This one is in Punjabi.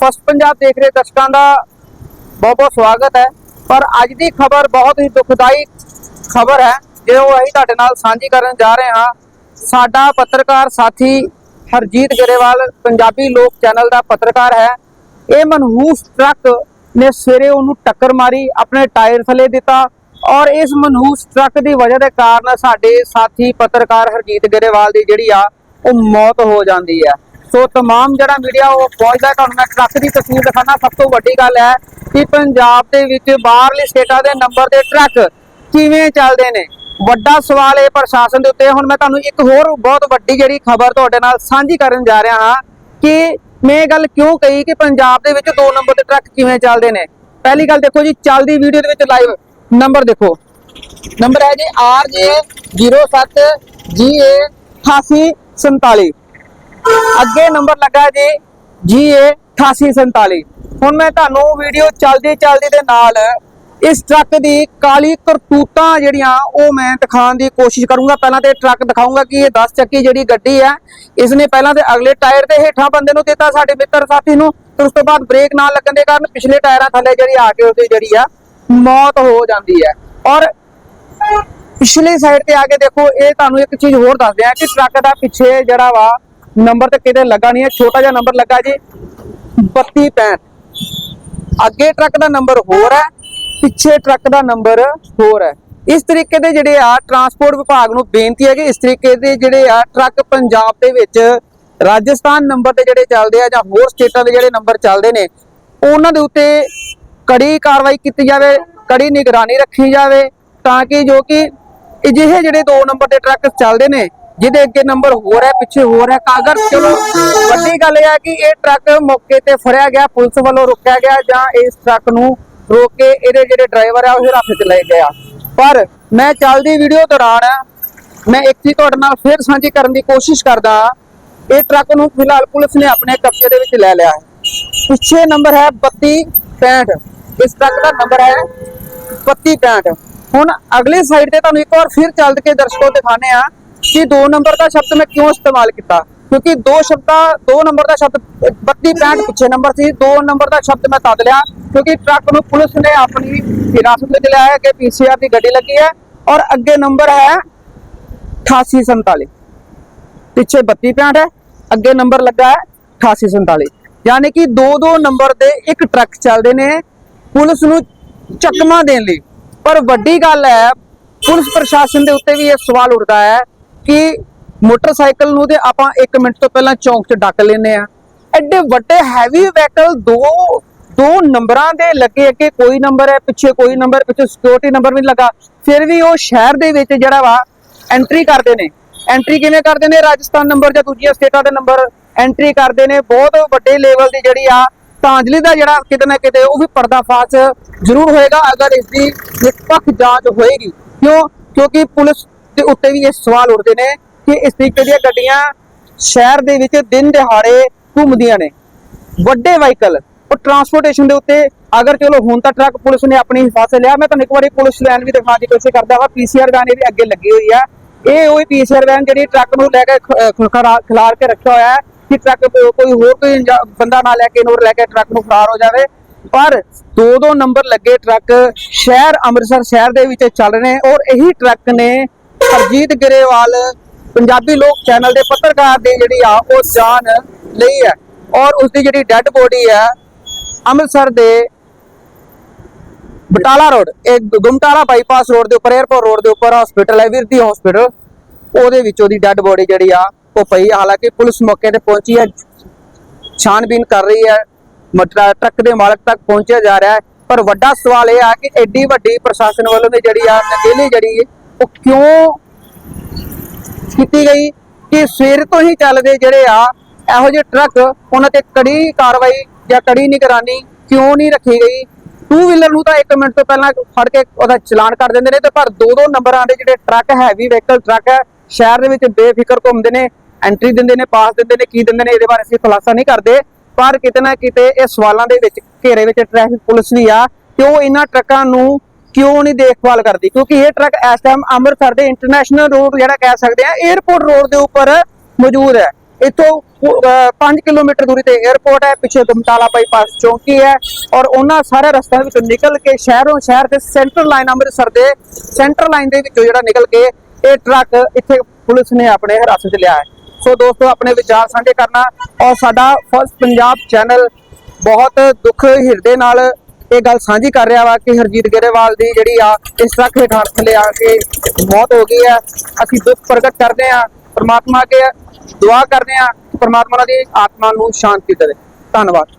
ਫਸਟ ਪੰਜਾਬ ਦੇਖ ਰਹੇ ਦਰਸ਼ਕਾਂ ਦਾ ਬਹੁਤ ਬਹੁਤ ਸਵਾਗਤ ਹੈ। ਪਰ ਅੱਜ ਦੀ ਖਬਰ ਬਹੁਤ ਹੀ ਦੁਖਦਾਈ ਖਬਰ ਹੈ। ਜੋ ਅਸੀਂ ਤੁਹਾਡੇ ਨਾਲ ਸਾਂਝੀ ਕਰਨ ਜਾ ਰਹੇ ਹਾਂ, ਸਾਡਾ ਪੱਤਰਕਾਰ ਸਾਥੀ ਹਰਜੀਤ ਗਰੇਵਾਲ ਪੰਜਾਬੀ ਲੋਕ ਚੈਨਲ ਦਾ ਪੱਤਰਕਾਰ ਹੈ। ਇਹ ਮਨਹੂਸ ਟਰੱਕ ਨੇ ਸਵੇਰੇ ਉਹਨੂੰ ਟੱਕਰ ਮਾਰੀ, ਆਪਣੇ ਟਾਇਰ ਥੱਲੇ ਦਿੱਤਾ ਔਰ ਇਸ ਮਨਹੂਸ ਟਰੱਕ ਦੀ ਵਜ੍ਹਾ ਦੇ ਕਾਰਨ ਸਾਡੇ ਸਾਥੀ ਪੱਤਰਕਾਰ ਹਰਜੀਤ ਗਰੇਵਾਲ ਦੀ ਜਿਹੜੀ ਆ, ਉਹ ਮੌਤ ਹੋ ਜਾਂਦੀ ਹੈ। ਸੋ तमाम ਜਿਹੜਾ ਮੀਡੀਆ ਉਹ ਪਹੁੰਚਦਾ ਹੈ। ਤੁਹਾਨੂੰ ਮੈਂ ਟਰੱਕ ਦੀ ਤਸਵੀਰ ਦਿਖਾਣਾ ਸਭ ਤੋਂ ਵੱਡੀ ਗੱਲ ਹੈ ਕਿ ਪੰਜਾਬ ਦੇ ਵਿੱਚ ਬਾਹਰਲੀ ਸਟੇਟਾਂ ਦੇ ਨੰਬਰ ਦੇ ਟਰੱਕ ਕਿਵੇਂ ਚੱਲਦੇ ਨੇ ਵੱਡਾ ਸਵਾਲ ਇਹ ਪ੍ਰਸ਼ਾਸਨ ਦੇ ਉੱਤੇ ਹੁਣ ਮੈਂ ਤੁਹਾਨੂੰ ਇੱਕ ਹੋਰ ਬਹੁਤ ਵੱਡੀ ਜਿਹੜੀ ਖਬਰ ਤੁਹਾਡੇ ਨਾਲ ਸਾਂਝੀ ਕਰਨ ਜਾ ਰਿਹਾ ਹਾਂ ਕਿ ਮੈਂ ਇਹ ਗੱਲ ਕਿਉਂ ਕਹੀ ਕਿ ਪੰਜਾਬ ਦੇ ਵਿੱਚ ਦੋ ਨੰਬਰ ਦੇ ਟਰੱਕ ਕਿਵੇਂ ਚੱਲਦੇ ਨੇ ਪਹਿਲੀ ਗੱਲ ਦੇਖੋ ਜੀ ਚੱਲਦੀ ਵੀਡੀਓ ਦੇ ਵਿੱਚ ਲਾਈਵ ਨੰਬਰ ਦੇਖੋ ਨੰਬਰ ਹੈ ਜੀ RJ 07 GA 8847 ਅੱਗੇ ਨੰਬਰ ਲੱਗਾ ਜੀ GA 8847 ਹੁਣ ਮੈਂ ਤੁਹਾਨੂੰ ਵੀਡੀਓ ਚਲਦੀ ਚਲਦੀ ਦੇ ਨਾਲ ਇਸ ਟਰੱਕ ਦੀ ਕਾਲੀ ਕਰਤੂਤਾਂ ਜਿਹੜੀਆਂ ਉਹ ਮੈਂ ਦਿਖਾਉਣ ਦੀ ਕੋਸ਼ਿਸ਼ ਕਰੂੰਗਾ। ਪਹਿਲਾਂ ਤੇ ਟਰੱਕ ਦਿਖਾਊਂਗਾ ਕਿ ਇਹ 10 ਚੱਕੀ ਜਿਹੜੀ ਗੱਡੀ ਹੈ ਇਸ ਨੇ ਪਹਿਲਾਂ ਤੇ ਅਗਲੇ ਟਾਇਰ ਦੇ ਹੇਠਾਂ ਬੰਦੇ ਨੂੰ ਦਿੱਤਾ ਸਾਡੇ ਮਿੱਤਰ ਸਾਥੀ ਨੂੰ। ਤੇ ਉਸ ਤੋਂ ਬਾਅਦ ਬ੍ਰੇਕ ਨਾ ਲੱਗਣ ਦੇ ਕਾਰਨ ਪਿਛਲੇ ਟਾਇਰਾਂ ਥੱਲੇ ਜਿਹੜੀ ਆ ਕੇ ਉਹਦੀ ਜਿਹੜੀ ਆ ਮੌਤ ਹੋ ਜਾਂਦੀ ਹੈ। ਔਰ ਪਿਛਲੀ ਸਾਈਡ ਤੇ ਆ ਕੇ ਦੇਖੋ, ਇਹ ਤੁਹਾਨੂੰ ਇੱਕ ਚੀਜ਼ ਹੋਰ ਦੱਸਦੇ ਆ ਕਿ ਟਰੱਕ ਦਾ ਪਿੱਛੇ ਜਿਹੜਾ ਵਾ ਨੰਬਰ ਤੇ ਕਿਤੇ ਲੱਗਾ ਨਹੀਂ ਹੈ, ਛੋਟਾ ਜਿਹਾ ਨੰਬਰ ਲੱਗਾ ਜੀ 3265 ਅੱਗੇ ਟਰੱਕ ਦਾ ਨੰਬਰ ਹੋਰ ਹੈ, ਪਿੱਛੇ ਟਰੱਕ ਦਾ ਨੰਬਰ ਹੋਰ ਹੈ। ਇਸ ਤਰੀਕੇ ਦੇ ਜਿਹੜੇ ਆ ਟਰਾਂਸਪੋਰਟ ਵਿਭਾਗ ਨੂੰ ਬੇਨਤੀ ਹੈ ਕਿ ਇਸ ਤਰੀਕੇ ਦੇ ਜਿਹੜੇ ਆ ਟਰੱਕ ਪੰਜਾਬ ਦੇ ਵਿੱਚ ਰਾਜਸਥਾਨ ਨੰਬਰ ਤੇ ਜਿਹੜੇ ਚੱਲਦੇ ਆ ਜਾਂ ਹੋਰ ਸਟੇਟਾਂ ਦੇ ਜਿਹੜੇ ਨੰਬਰ ਚੱਲਦੇ ਨੇ, ਉਹਨਾਂ ਦੇ ਉੱਤੇ ਕੜੀ ਕਾਰਵਾਈ ਕੀਤੀ ਜਾਵੇ, ਕੜੀ ਨਿਗਰਾਨੀ ਰੱਖੀ ਜਾਵੇ ਤਾਂ ਕਿ ਜੋ ਕਿ ਅਜਿਹੇ ਜਿਹੜੇ ਦੋ ਨੰਬਰ ਦੇ ਟਰੱਕ ਚੱਲਦੇ ਨੇ ਜਿਹਦੇ ਅੱਗੇ ਨੰਬਰ ਹੋਰ ਹੈ, ਪਿੱਛੇ ਹੋਰ ਹੈ ਕਾਗਰ ਚਲੋ। ਵੱਡੀ ਗੱਲ ਇਹ ਹੈ ਕਿ ਇਹ ਟਰੱਕ ਮੌਕੇ ਤੇ ਫੜਿਆ ਗਿਆ, ਪੁਲਿਸ ਵੱਲੋਂ ਰੋਕਿਆ ਗਿਆ ਜਾਂ ਇਸ ਟਰੱਕ ਨੂੰ ਰੋਕ ਕੇ ਇਹਦੇ ਜਿਹੜੇ ਡਰਾਈਵਰ ਆ, ਉਹ ਹਿਰਾਸਤ 'ਚ ਲਏ ਗਿਆ ਪਰ ਮੈਂ ਚੱਲਦੀ ਵੀਡੀਓ ਦੌਰਾਨ ਮੈਂ ਇੱਕ ਚੀਜ਼ ਤੁਹਾਡੇ ਨਾਲ ਫਿਰ ਸਾਂਝੀ ਕਰਨ ਦੀ ਕੋਸ਼ਿਸ਼ ਕਰਦਾ, ਇਹ ਟਰੱਕ ਨੂੰ ਫਿਲਹਾਲ ਪੁਲਿਸ ਨੇ ਆਪਣੇ ਕਬਜ਼ੇ ਦੇ ਵਿੱਚ ਲੈ ਲਿਆ ਹੈ। ਪਿੱਛੇ ਨੰਬਰ ਹੈ 3265 ਇਸ ਟਰੱਕ ਦਾ ਨੰਬਰ ਹੈ 3265 ਹੁਣ ਅਗਲੇ ਸਾਈਡ ਤੇ ਤੁਹਾਨੂੰ ਇੱਕ ਵਾਰ ਫਿਰ ਚੱਲ ਕੇ ਦਰਸ਼ਕੋ ਦਿਖਾਣੇ ਆ ਕਿ ਦੋ ਨੰਬਰ ਦਾ ਸ਼ਬਦ ਮੈਂ ਕਿਉਂ ਇਸਤੇਮਾਲ ਕੀਤਾ? ਕਿਉਂਕਿ ਦੋ ਸ਼ਬਦਾਂ, ਦੋ ਨੰਬਰ ਦਾ ਸ਼ਬਦ 3265 ਪਿੱਛੇ ਨੰਬਰ ਸੀ, ਦੋ ਨੰਬਰ ਦਾ ਸ਼ਬਦ ਮੈਂ ਤਦ ਲਿਆ, ਕਿਉਂਕਿ ਟਰੱਕ ਨੂੰ ਪੁਲਿਸ ਨੇ ਆਪਣੀ ਹਿਰਾਸਤ ਵਿੱਚ ਲਿਆ ਹੈ ਕਿ ਪੀਸੀਆਰ ਦੀ ਗੱਡੀ ਲੱਗੀ ਹੈ ਔਰ ਅੱਗੇ ਨੰਬਰ ਹੈ 8847 ਪਿੱਛੇ 3265 ਹੈ, ਅੱਗੇ ਨੰਬਰ ਲੱਗਾ ਹੈ 8847 ਯਾਨੀ ਕਿ ਦੋ ਦੋ ਨੰਬਰ ਦੇ ਇੱਕ ਟਰੱਕ ਚੱਲਦੇ ਨੇ, ਪੁਲਿਸ ਨੂੰ ਚੱਕਮਾ ਦੇਣ ਲਈ। ਪਰ ਵੱਡੀ ਗੱਲ ਹੈ, ਪੁਲਿਸ ਪ੍ਰਸ਼ਾਸਨ ਦੇ ਉੱਤੇ ਵੀ ਇਹ ਸਵਾਲ ਉੱਠਦਾ ਹੈ ਕਿ ਮੋਟਰਸਾਈਕਲ ਨੂੰ ਤੇ ਆਪਾਂ 1 ਮਿੰਟ ਤੋਂ ਪਹਿਲਾਂ ਚੌਂਕ 'ਚ ਡੱਕ ਲੈਨੇ ਆ ਐਡੇ ਵੱਡੇ ਹੈਵੀ ਵਹੀਕਲ ਦੋ ਦੋ ਨੰਬਰਾਂ ਦੇ ਲੱਗੇ ਅੱਗੇ ਕੋਈ ਨੰਬਰ ਹੈ, ਪਿੱਛੇ ਕੋਈ ਨੰਬਰ, ਪਿੱਛੇ ਸਿਕਿਉਰਿਟੀ ਨੰਬਰ ਵੀ ਲੱਗਾ। ਫਿਰ ਵੀ ਉਹ ਸ਼ਹਿਰ ਦੇ ਵਿੱਚ ਜਿਹੜਾ ਵਾ ਐਂਟਰੀ ਕਰਦੇ ਨੇ। ਐਂਟਰੀ ਕਿਵੇਂ ਕਰਦੇ ਨੇ? ਰਾਜਸਥਾਨ ਨੰਬਰ ਜਾਂ ਦੂਜੀਆਂ ਸਟੇਟਾਂ ਦੇ ਨੰਬਰ ਐਂਟਰੀ ਕਰਦੇ ਨੇ। ਬਹੁਤ ਵੱਡੇ ਲੈਵਲ ਦੀ ਜਿਹੜੀ ਆ, ਤਾਂਜਲੀ ਦਾ ਜਿਹੜਾ ਕਿਤੇ ਨਾ ਕਿਤੇ ਉਹ ਵੀ ਪਰਦਾਫਾਸ਼ ਜ਼ਰੂਰ ਹੋਏਗਾ ਅਗਰ ਇਸ ਦੀ ਨਿਰਪੱਖ ਜਾਂਚ ਹੋਏਗੀ। ਕਿਉਂ? ਕਿਉਂਕਿ ਪੁਲਿਸ ਦੇ ਉੱਤੇ ਵੀ ਇਹ ਸਵਾਲ ਉੱਠਦੇ ਨੇ ਕਿ ਇਸ ਤਰੀਕੇ ਦੀਆਂ ਗੱਡੀਆਂ ਸ਼ਹਿਰ ਦੇ ਵਿੱਚ ਦਿਨ ਦਿਹਾੜੇ ਘੁੰਮਦੀਆਂ ਨੇ। ਵੱਡੇ ਵਾਹੀਕਲ, ਉਹ ਟਰਾਂਸਪੋਰਟੇਸ਼ਨ ਦੇ ਉੱਤੇ ਅਗਰ ਚਲੋ ਹੁਣ ਤਾਂ ਟਰੱਕ ਪੁਲਿਸ ਨੇ ਆਪਣੀ ਹਿਫਾਜ਼ਤ ਲਿਆ, ਮੈਂ ਤੁਹਾਨੂੰ ਇੱਕ ਵਾਰੀ ਪੁਲਿਸ ਵੈਨ ਵੀ ਦਿਖਾਉਣ ਦੀ ਕੋਸ਼ਿਸ਼ ਕਰਦਾ ਹਾਂ ਪੀਸੀਆਰ ਵੈਨ ਇਹਦੇ ਅੱਗੇ ਲੱਗੀ ਹੋਈ ਹੈ ਇਹ ਉਹੀ ਪੀਸੀਆਰ ਵੈਨ ਜਿਹੜੀ ਟਰੱਕ ਨੂੰ ਲੈ ਕੇ ਖ- ਖਿਲਾਰ ਕੇ ਰੱਖਿਆ ਹੋਇਆ ਹੈ ਕਿ ਟਰੱਕ ਕੋਈ ਹੋਰ ਕੋਈ ਬੰਦਾ ਨਾ ਲੈ ਕੇ ਨੋਰ ਲੈ ਕੇ ਟਰੱਕ ਨੂੰ ਫਰਾਰ ਹੋ ਜਾਵੇ। ਪਰ ਦੋ ਦੋ ਨੰਬਰ ਲੱਗੇ ਟਰੱਕ ਸ਼ਹਿਰ, ਅੰਮ੍ਰਿਤਸਰ ਸ਼ਹਿਰ ਦੇ ਵਿੱਚ ਚੱਲ ਰਹੇ ਨੇ ਔਰ ਇਹੀ ਟਰੱਕ ਨੇ ਹਰਜੀਤ ਗਰੇਵਾਲ ਪੰਜਾਬੀ ਲੋਕ ਚੈਨਲ ਦੇ ਪੱਤਰਕਾਰ ਦੀ ਜਿਹੜੀ ਆ, ਉਹ ਜਾਨ ਲਈ ਹੈ ਔਰ ਉਸ ਦੀ ਜਿਹੜੀ ਡੈੱਡ ਬੋਡੀ ਹੈ, ਅੰਮ੍ਰਿਤਸਰ ਦੇ ਬਟਾਲਾ ਰੋਡ, ਇਹ ਗੁਮਟਾਲਾ ਬਾਈਪਾਸ ਰੋਡ ਦੇ ਉੱਪਰ 에ਅਰਪੋਰਟ ਰੋਡ ਦੇ ਉੱਪਰ ਹਸਪੀਟਲ ਹੈ ਵੀਰਤੀ ਹਸਪੀਟਲ ਉਹਦੇ ਵਿੱਚ ਉਹਦੀ ਡੈੱਡ ਬੋਡੀ ਜਿਹੜੀ ਆ, ਉਹ ਪਈ ਹਾਲਾਂਕਿ ਪੁਲਿਸ ਮੌਕੇ ਤੇ ਪਹੁੰਚੀ ਹੈ ਛਾਣਬੀਨ ਕਰ ਰਹੀ ਹੈ। ਮਟਰਾ, ਟਰੱਕ ਦੇ ਮਾਲਕ ਤੱਕ ਪਹੁੰਚਿਆ ਜਾ ਰਿਹਾ ਹੈ। ਪਰ ਵੱਡਾ ਸਵਾਲ ਇਹ ਆ ਕਿ ਐਡੀ ਵੱਡੀ ਪ੍ਰਸ਼ਾਸਨ ਵੱਲੋਂ ਦੀ ਜਿਹੜੀ ਆ, ਨਕੇਲੀ ਜਿਹੜੀ ਉਹ ਕਿਉਂ ਕੀਤੀ ਗਈ ਕਿ ਸਵੇਰ ਤੋਂ ਹੀ ਚੱਲਦੇ ਜਿਹੜੇ ਆ, ਇਹੋ ਜਿਹੇ ਟਰੱਕ ਉਹਨਾਂ ਤੇ ਕੜੀ ਕਾਰਵਾਈ ਜਾਂ ਕੜੀ ਨਿਗਰਾਨੀ ਕਿਉਂ ਨਹੀਂ ਰੱਖੀ ਗਈ? ਟੂ ਵੀਲਰ ਨੂੰ ਤਾਂ 1 ਮਿੰਟ ਤੋਂ ਪਹਿਲਾਂ ਫੜ ਕੇ ਉਹਦਾ ਚਲਾਨ ਕਰ ਦਿੰਦੇ ਨੇ ਤੇ ਪਰ ਦੋ ਦੋ ਨੰਬਰਾਂ ਦੇ ਜਿਹੜੇ ਟਰੱਕ ਹੈਵੀ ਵਹੀਕਲ ਟਰੱਕ ਹੈ, ਸ਼ਹਿਰ ਦੇ ਵਿੱਚ ਬੇਫਿਕਰ ਘੁੰਮਦੇ ਨੇ ਐਂਟਰੀ ਦਿੰਦੇ ਨੇ ਪਾਸ ਦਿੰਦੇ ਨੇ, ਕੀ ਦਿੰਦੇ ਨੇ, ਇਹਦੇ ਬਾਰੇ ਅਸੀਂ ਖੁਲਾਸਾ ਨਹੀਂ ਕਰਦੇ। ਪਰ ਕਿਤੇ ਨਾ ਕਿਤੇ ਇਹ ਸਵਾਲਾਂ ਦੇ ਵਿੱਚ ਘੇਰੇ ਵਿੱਚ ਟ੍ਰੈਫਿਕ ਪੁਲਿਸ ਵੀ ਆ ਕਿ ਉਹ ਇਹਨਾਂ ਟਰੱਕਾਂ ਨੂੰ ਕਿਉਂ ਨਹੀਂ ਦੇਖਭਾਲ ਕਰਦੀ? ਕਿਉਂਕਿ ਇਹ ਟਰੱਕ ਇਸ ਟਾਈਮ ਅੰਮ੍ਰਿਤਸਰ ਦੇ ਇੰਟਰਨੈਸ਼ਨਲ ਰੋਡ ਜਿਹੜਾ ਕਹਿ ਸਕਦੇ ਆ 에어ਪੋਰਟ ਰੋਡ ਦੇ ਉੱਪਰ ਮੌਜੂਦ ਹੈ। ਇਤੋਂ 5 ਕਿਲੋਮੀਟਰ ਦੂਰੀ ਤੇ 에어ਪੋਰਟ ਹੈ, ਪਿੱਛੇ ਦਮਤਾਲਾ ਬਾਈਪਾਸ ਚੌਂਕੀ ਹੈ ਔਰ ਉਹਨਾਂ ਸਾਰੇ ਰਸਤਿਆਂ ਵਿੱਚੋਂ ਨਿਕਲ ਕੇ ਸ਼ਹਿਰੋਂ ਸ਼ਹਿਰ ਦੇ ਸੈਂਟਰ ਲਾਈਨ ਅੰਮ੍ਰਿਤਸਰ ਦੇ ਸੈਂਟਰ ਲਾਈਨ ਦੇ ਵਿੱਚੋਂ ਜਿਹੜਾ ਨਿਕਲ ਕੇ ਇਹ ਟਰੱਕ ਇੱਥੇ ਪੁਲਿਸ ਨੇ ਆਪਣੇ ਹਿਰਾਸਤ 'ਚ ਲਿਆ ਹੈ। ਸੋ ਦੋਸਤੋ, ਆਪਣੇ ਵਿਚਾਰ ਸਾਂਝੇ ਕਰਨਾ ਔਰ ਸਾਡਾ ਫਸਟ ਪੰਜਾਬ ਚੈਨਲ ਬਹੁਤ ਦੁੱਖ ਹਿਰਦੇ ਨਾਲ ਇਹ ਗੱਲ ਸਾਂਝੀ ਕਰ ਰਿਹਾ ਵਾ ਕਿ ਹਰਜੀਤ ਗਰੇਵਾਲ ਦੀ ਜਿਹੜੀ ਆ ਇਸ ਟਰੱਕ ਹੇਠਾਂ ਥੱਲੇ ਆ ਕੇ ਮੌਤ ਹੋ ਗਈ ਹੈ। ਅਸੀਂ ਦੁੱਖ ਪ੍ਰਗਟ ਕਰਦੇ ਹਾਂ, ਪਰਮਾਤਮਾ ਅੱਗੇ ਦੁਆ ਕਰਦੇ ਹਾਂ ਪਰਮਾਤਮਾ ਦੀ ਆਤਮਾ ਨੂੰ ਸ਼ਾਂਤੀ ਦੇਵੇ। ਧੰਨਵਾਦ।